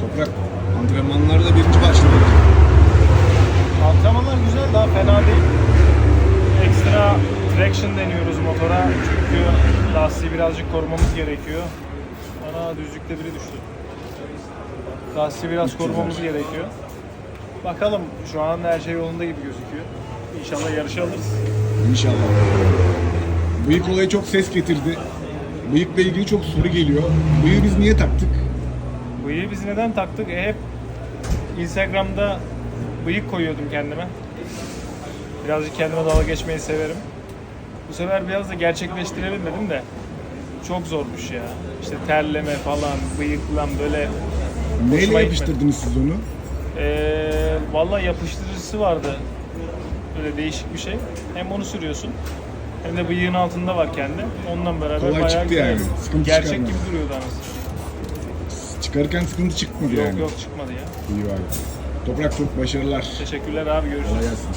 Toprak antrenmanlarda birinci başladı. Antrenmanlar güzel, daha fena değil. Ekstra traction deniyoruz motora çünkü lastiği birazcık korumamız gerekiyor. Ana düzlükte biri düştü. Lastiği biraz korumamız gerekiyor. Bakalım şu an her şey yolunda gibi gözüküyor. İnşallah yarışı alırız. İnşallah. Bıyık olayı çok ses getirdi. Bıyıkla ilgili çok soru geliyor. Bıyığı biz niye taktık? Bıyığı biz neden taktık? E hep Instagram'da bıyık koyuyordum kendime. Birazcık kendime dalga geçmeyi severim. Bu sefer biraz da gerçekleştirelim dedim de çok zormuş ya. İşte terleme falan, bıyıklan böyle Neyle yapıştırdınız siz onu? Ee, vallahi yapıştırıcısı vardı. Böyle değişik bir şey. Hem onu sürüyorsun hem de bıyığın altında var kendi. Ondan beraber Kolay bayağı çıktı güzel. yani. Sıkıntı Gerçek çıkarmadı. gibi duruyordu anasını. Çıkarırken sıkıntı çıkmadı Yok yani. yok çıkmadı ya. İyi var. Toprak çok başarılar. Teşekkürler abi görüşürüz. Kolay gelsin.